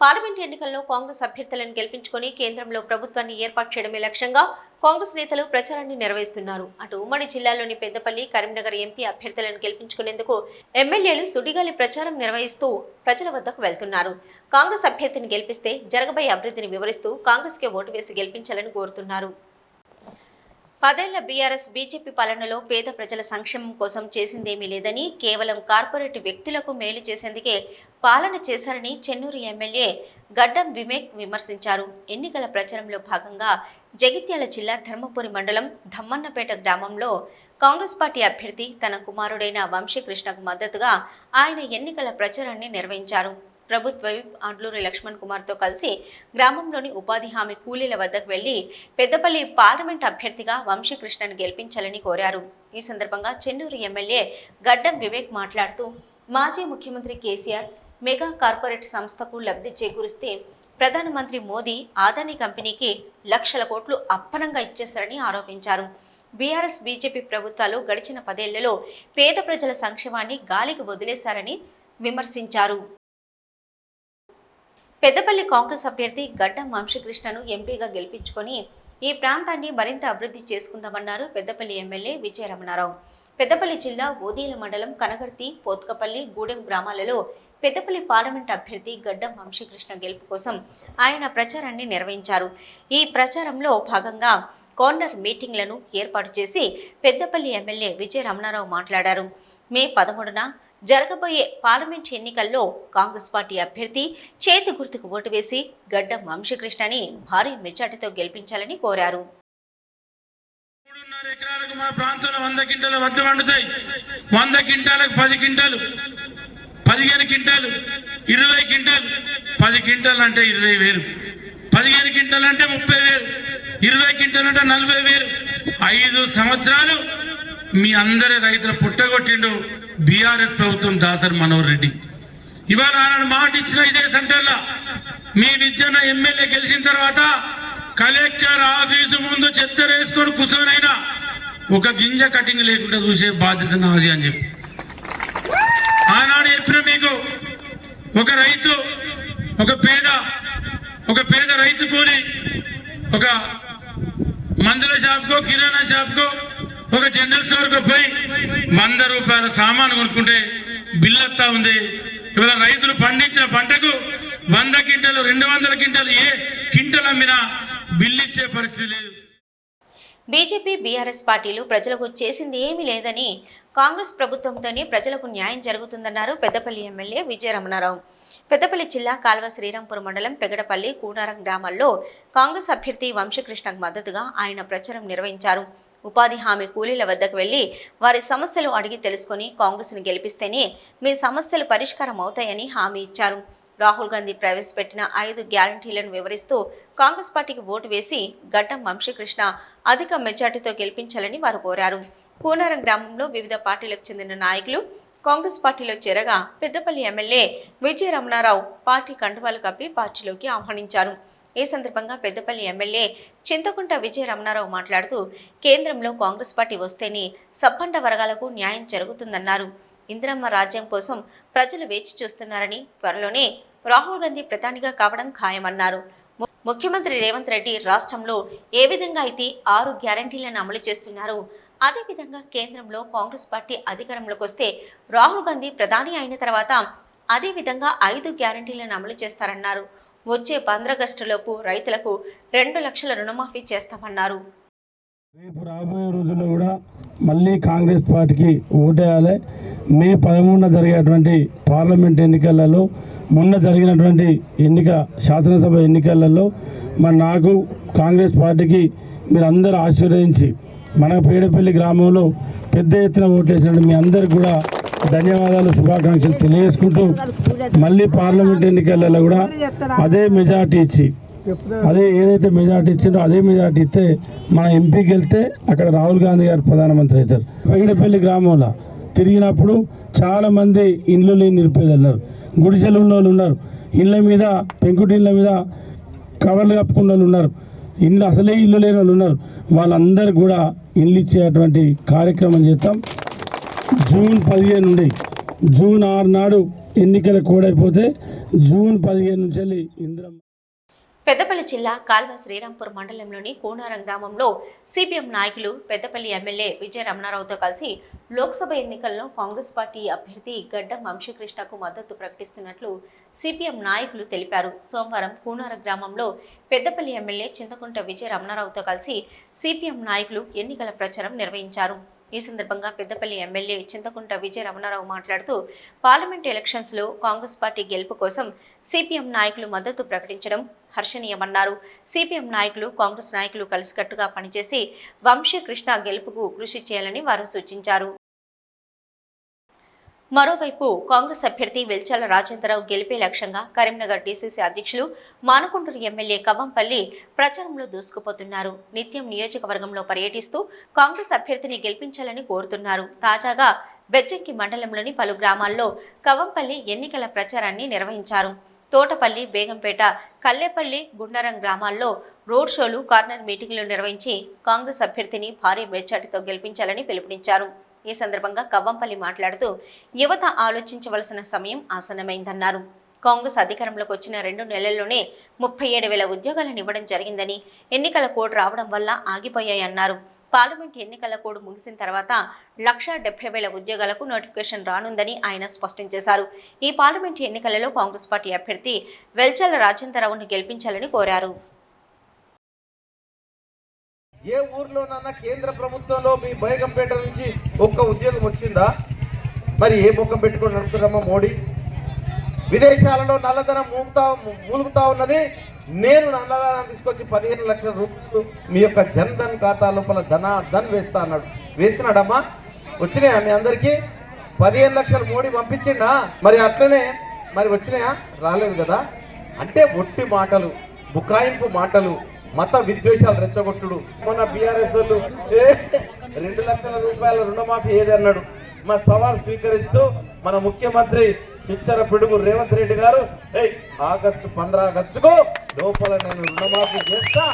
Parliament ఎన్నికల్లో కాంగ్రెస్ అభ్యర్థులను గెలిపించుకొని కేంద్రంలో ప్రభుత్వాన్ని ఏర్పాటు చేయడమే లక్ష్యంగా కాంగ్రెస్ నేతలు ప్రచారాన్ని నిర్వహిస్తున్నారు అటు ఉమ్మడి జిల్లాలోని పెద్దపల్లి కరీంనగర్ ఎంపీ అభ్యర్థులను గెలిపించుకునేందుకు ఎమ్మెల్యేలు సుడిగాలి ప్రచారం నిర్వహిస్తూ ప్రజల వద్దకు వెళ్తున్నారు. కాంగ్రెస్ అభ్యర్థిని గెలిపిస్తే జరగబోయే అభివృద్ధిని వివరిస్తూ కాంగ్రెస్కే ఓటు వేసి గెలిపించాలని కోరుతున్నారు. పదేళ్ళ బీఆర్ఎస్ బీజేపీ పాలనలో పేద ప్రజల సంక్షేమం కోసం చేసిందేమీ లేదని కేవలం కార్పొరేట్ వ్యక్తులకు మేలు చేసేందుకే పాలన చేశారని చెన్నూరు ఎమ్మెల్యే గడ్డం వివేక్ విమర్శించారు. ఎన్నికల ప్రచారంలో భాగంగా జగిత్యాల జిల్లా ధర్మపురి మండలం ధమ్మన్నపేట గ్రామంలో కాంగ్రెస్ పార్టీ అభ్యర్థి తన కుమారుడైన వంశీకృష్ణకు మద్దతుగా ఆయన ఎన్నికల ప్రచారాన్ని నిర్వహించారు. ప్రభుత్వ విప్ అండ్లూరి లక్ష్మణ్ కుమార్తో కలిసి గ్రామంలోని ఉపాధి హామీ కూలీల వద్దకు వెళ్ళి పెద్దపల్లి పార్లమెంట్ అభ్యర్థిగా వంశీకృష్ణను గెలిపించాలని కోరారు. ఈ సందర్భంగా చెన్నూరు ఎమ్మెల్యే గడ్డం వివేక్ మాట్లాడుతూ మాజీ ముఖ్యమంత్రి కేసీఆర్ మెగా కార్పొరేట్ సంస్థకు లబ్ధి చేకూరిస్తే ప్రధానమంత్రి మోదీ ఆదాని కంపెనీకి లక్షల కోట్లు అప్పనంగా ఇచ్చేశారని ఆరోపించారు. బీఆర్ఎస్ బీజేపీ ప్రభుత్వాలు గడిచిన పదేళ్ళలో పేద ప్రజల సంక్షేమాన్ని గాలికి వదిలేశారని విమర్శించారు. పెద్దపల్లి కాంగ్రెస్ అభ్యర్థి గడ్డం వంశీకృష్ణను ఎంపీగా గెలిపించుకొని ఈ ప్రాంతాన్ని మరింత అభివృద్ధి చేసుకుందామన్నారు పెద్దపల్లి ఎమ్మెల్యే విజయరమణారావు. పెద్దపల్లి జిల్లా ఓదీల మండలం కనగర్తి పోత్కపల్లి గూడెం గ్రామాలలో పెద్దపల్లి పార్లమెంట్ అభ్యర్థి గడ్డం వంశీకృష్ణ గెలుపు కోసం ఆయన ప్రచారాన్ని నిర్వహించారు. ఈ ప్రచారంలో భాగంగా కార్నర్ మీటింగ్లను ఏర్పాటు చేసి పెద్దపల్లి ఎమ్మెల్యే విజయ రమణారావు మాట్లాడారు. మే పదమూడున జరగబోయే పార్లమెంట్ ఎన్నికల్లో కాంగ్రెస్ పార్టీ అభ్యర్థి చేతి గుర్తుకు ఓటు వేసి గడ్డం వంశీకృష్ణని భారీ మెజార్టీతో గెలిపించాలని కోరారు. మూడున్నర ఎకరాలకు మా ప్రాంతంలో వంద క్వింటాల వడ్లు వండుతాయి. వంద కింటాలకు పది కింటాలు పదిహేను క్వింటాలు ఇరవై క్వింటాలు. పది క్వింటాలు అంటే ఇరవై వేలు. పదిహేను క్వింటాలు అంటే ముప్పై వేలు. ఇరవై క్వింటాలు అంటే నలభై వేలు. ఐదు సంవత్సరాలు మీ అందరి రైతులు పుట్టగొట్టిండు బీఆర్ఎస్ ప్రభుత్వం దాసరి మనోహర్ రెడ్డి. ఇవాళ ఆయన మాట ఇచ్చిన ఇదే సెంటర్లో మీ విద్యన ఎమ్మెల్యే గెలిచిన తర్వాత కలెక్టర్ ఆఫీసు ముందు చెత్త వేసుకొని ఒక గింజ కటింగ్ లేకుండా చూసే బాధ్యత నాది అని చెప్పి. ఆనాడు చెప్పిన మీకు ఒక రైతు ఒక పేద ఒక పేద రైతు కూలి ఒక మందుల షాప్కో కిరాణా షాప్కో ఒక జనరల్ స్టోర్కో పోయి వంద రూపాయల సామాను కొనుక్కుంటే బిల్లు వస్తా ఉంది. ఇవాళ రైతులు పండించిన పంటకు వంద క్వింటలు రెండు వందల క్వింటలు ఏ క్వింటల్ అమ్మినా బిల్లు ఇచ్చే పరిస్థితి లేదు. బీజేపీ బీఆర్ఎస్ పార్టీలు ప్రజలకు చేసింది ఏమీ లేదని కాంగ్రెస్ ప్రభుత్వంతోనే ప్రజలకు న్యాయం జరుగుతుందన్నారు పెద్దపల్లి ఎమ్మెల్యే విజయరమణారావు. పెద్దపల్లి జిల్లా కాల్వ శ్రీరాంపురం మండలం పెగడపల్లి కూడారం గ్రామాల్లో కాంగ్రెస్ అభ్యర్థి వంశకృష్ణకు మద్దతుగా ఆయన ప్రచారం నిర్వహించారు. ఉపాధి హామీ కూలీల వద్దకు వెళ్ళి వారి సమస్యలు అడిగి తెలుసుకుని కాంగ్రెస్ను గెలిపిస్తేనే మీ సమస్యలు పరిష్కారం అవుతాయని హామీ ఇచ్చారు. రాహుల్ గాంధీ ప్రవేశపెట్టిన ఐదు గ్యారంటీలను వివరిస్తూ కాంగ్రెస్ పార్టీకి ఓటు వేసి గడ్డం వంశీకృష్ణ అధిక మెజార్టీతో గెలిపించాలని వారు కోరారు. కూనారం గ్రామంలో వివిధ పార్టీలకు చెందిన నాయకులు కాంగ్రెస్ పార్టీలో చేరగా పెద్దపల్లి ఎమ్మెల్యే విజయ రమణారావు పార్టీ కండువాలు కప్పి పార్టీలోకి ఆహ్వానించారు. ఈ సందర్భంగా పెద్దపల్లి ఎమ్మెల్యే చింతకుంట విజయ రమణారావు మాట్లాడుతూ కేంద్రంలో కాంగ్రెస్ పార్టీ వస్తేనే సబ్బండ వర్గాలకు న్యాయం జరుగుతుందన్నారు. ఇందిరమ్మ రాజ్యం కోసం ప్రజలు వేచి చూస్తున్నారని త్వరలోనే రాహుల్ గాంధీ ప్రధానిగా కావడం ఖాయమన్నారు. ముఖ్యమంత్రి రేవంత్ రెడ్డి రాష్ట్రంలో ఏ విధంగా అయితే ఆరు గ్యారంటీలను అమలు చేస్తున్నారు అదేవిధంగా కేంద్రంలో కాంగ్రెస్ పార్టీ అధికారంలోకి వస్తే రాహుల్ గాంధీ ప్రధాని అయిన తర్వాత అదే విధంగా ఐదు గ్యారంటీలను అమలు చేస్తారన్నారు. వచ్చే పంద్రగస్టులోపు రైతులకు రెండు లక్షల రుణమాఫీ చేస్తామన్నారు. రేపు రాబోయే రోజుల్లో కూడా మళ్ళీ కాంగ్రెస్ పార్టీకి ఓటేయాలి. మే పదమూడున జరిగేటువంటి పార్లమెంట్ ఎన్నికలలో మొన్న జరిగినటువంటి ఎన్నిక శాసనసభ ఎన్నికలలో మరి నాకు కాంగ్రెస్ పార్టీకి మీరు అందరూ ఆశీర్వదించి మన పేడపల్లి గ్రామంలో పెద్ద ఎత్తున ఓటేసినట్టు మీ అందరికి కూడా ధన్యవాదాలు శుభాకాంక్షలు తెలియజేసుకుంటూ మళ్ళీ పార్లమెంట్ ఎన్నికలలో కూడా అదే మెజార్టీ ఇచ్చి అదే ఏదైతే మెజార్టీ ఇచ్చిందో అదే మెజార్టీ ఇస్తే మన ఎంపీకి వెళ్తే అక్కడ రాహుల్ గాంధీ గారు ప్రధానమంత్రి అవుతారు. పెగడపల్లి గ్రామంలో తిరిగినప్పుడు చాలా మంది ఇండ్లు లేని నిరుపేదలు ఉన్నారు. గుడిసెలు ఉన్న వాళ్ళు ఉన్నారు. ఇళ్ళ మీద పెంకుటిళ్ళ మీద కవర్లు కప్పుకున్న వాళ్ళు ఉన్నారు. ఇండ్లు అసలే ఇల్లు లేని వాళ్ళు ఉన్నారు. వాళ్ళందరూ కూడా ఇల్లు ఇచ్చేటువంటి కార్యక్రమం చేస్తాం. జూన్ పదిహేను నుండి జూన్ ఆరు నాడు ఎన్నికల కూడైపోతే జూన్ పదిహేను నుంచి వెళ్ళి పెద్దపల్లి జిల్లా కాల్వ శ్రీరాంపూర్ మండలంలోని కూనారం గ్రామంలో సిపిఎం నాయకులు పెద్దపల్లి ఎమ్మెల్యే విజయ రమణారావుతో కలిసి లోక్సభ ఎన్నికల్లో కాంగ్రెస్ పార్టీ అభ్యర్థి గడ్డం వంశీకృష్ణకు మద్దతు ప్రకటిస్తున్నట్లు సిపిఎం నాయకులు తెలిపారు. సోమవారం కూనార గ్రామంలో పెద్దపల్లి ఎమ్మెల్యే చింతకుంట విజయ రమణారావుతో కలిసి సిపిఎం నాయకులు ఎన్నికల ప్రచారం నిర్వహించారు. ఈ సందర్భంగా పెద్దపల్లి ఎమ్మెల్యే చింతకుంట విజయ రమణారావు మాట్లాడుతూ పార్లమెంట్ ఎలక్షన్స్లో కాంగ్రెస్ పార్టీ గెలుపు కోసం సిపిఎం నాయకులు మద్దతు ప్రకటించడం హర్షణీయమన్నారు. సిపిఎం నాయకులు కాంగ్రెస్ నాయకులు కలిసికట్టుగా పనిచేసి వంశీకృష్ణ గెలుపుకు కృషి చేయాలని వారు సూచించారు. మరోవైపు కాంగ్రెస్ అభ్యర్థి వెల్చాల రాజేంద్రరావు గెలిపే లక్ష్యంగా కరీంనగర్ డీసీసీ అధ్యక్షులు మానకొండూరు ఎమ్మెల్యే కవ్వంపల్లి ప్రచారంలో దూసుకుపోతున్నారు. నిత్యం నియోజకవర్గంలో పర్యటిస్తూ కాంగ్రెస్ అభ్యర్థిని గెలిపించాలని కోరుతున్నారు. తాజాగా బెజ్జంకి మండలంలోని పలు గ్రామాల్లో కవ్వంపల్లి ఎన్నికల ప్రచారాన్ని నిర్వహించారు. తోటపల్లి బేగంపేట కల్లేపల్లి గుండరం గ్రామాల్లో రోడ్ షోలు కార్నర్ మీటింగులు నిర్వహించి కాంగ్రెస్ అభ్యర్థిని భారీ మెజార్టీతో గెలిపించాలని పిలుపునిచ్చారు. ఈ సందర్భంగా కవ్వంపల్లి మాట్లాడుతూ యువత ఆలోచించవలసిన సమయం ఆసన్నమైందన్నారు. కాంగ్రెస్ అధికారంలోకి వచ్చిన రెండు నెలల్లోనే ముప్పై ఏడు వేల ఉద్యోగాలను ఇవ్వడం జరిగిందని ఎన్నికల కోడ్ రావడం వల్ల ఆగిపోయాయన్నారు. పార్లమెంట్ ఎన్నికల కోడ్ ముగిసిన తర్వాత లక్ష డెబ్బై వేల ఉద్యోగాలకు నోటిఫికేషన్ రానుందని ఆయన స్పష్టం చేశారు. ఈ పార్లమెంట్ ఎన్నికలలో కాంగ్రెస్ పార్టీ అభ్యర్థి వెల్చల రాజేంద్రరావును గెలిపించాలని కోరారు. ఏ ఊర్లోనన్నా కేంద్ర ప్రభుత్వంలో మీ బేగంపేట నుంచి ఒక్క ఉద్యోగం వచ్చిందా? మరి ఏ ముఖం పెట్టుకొని నడుపుతున్నామా మోడీ? విదేశాలలో నల్లధనం మూగుతా మూలుగుతా ఉన్నది. నేను నల్లధనం తీసుకొచ్చి పదిహేను లక్షల రూపాయలు మీ యొక్క జన్ ధన్ ఖాతా లోపల ధన ధన్ వేస్తా అన్నాడు. వేసినాడమ్మా? వచ్చినాయా మీ అందరికీ? పదిహేను లక్షలు మోడీ పంపించిండా? మరి అట్లనే మరి వచ్చినాయా? రాలేదు కదా. అంటే ఒట్టి మాటలు బుకాయింపు మాటలు మత విద్వేషాలు రెచ్చగొట్టుడు. మొన్న బీఆర్ఎస్ వాళ్ళు "ఏ, రెండు లక్షల రూపాయల రుణమాఫీ ఏదన్నాడు? మా సవాల్ స్వీకరిస్తూ మన ముఖ్యమంత్రి చిచ్చర పిడుగు రేవంత్ రెడ్డి గారు ఆగస్టు పంద్రా ఆగస్టుకు లోపల నేను రుణమాఫీ చేస్తా.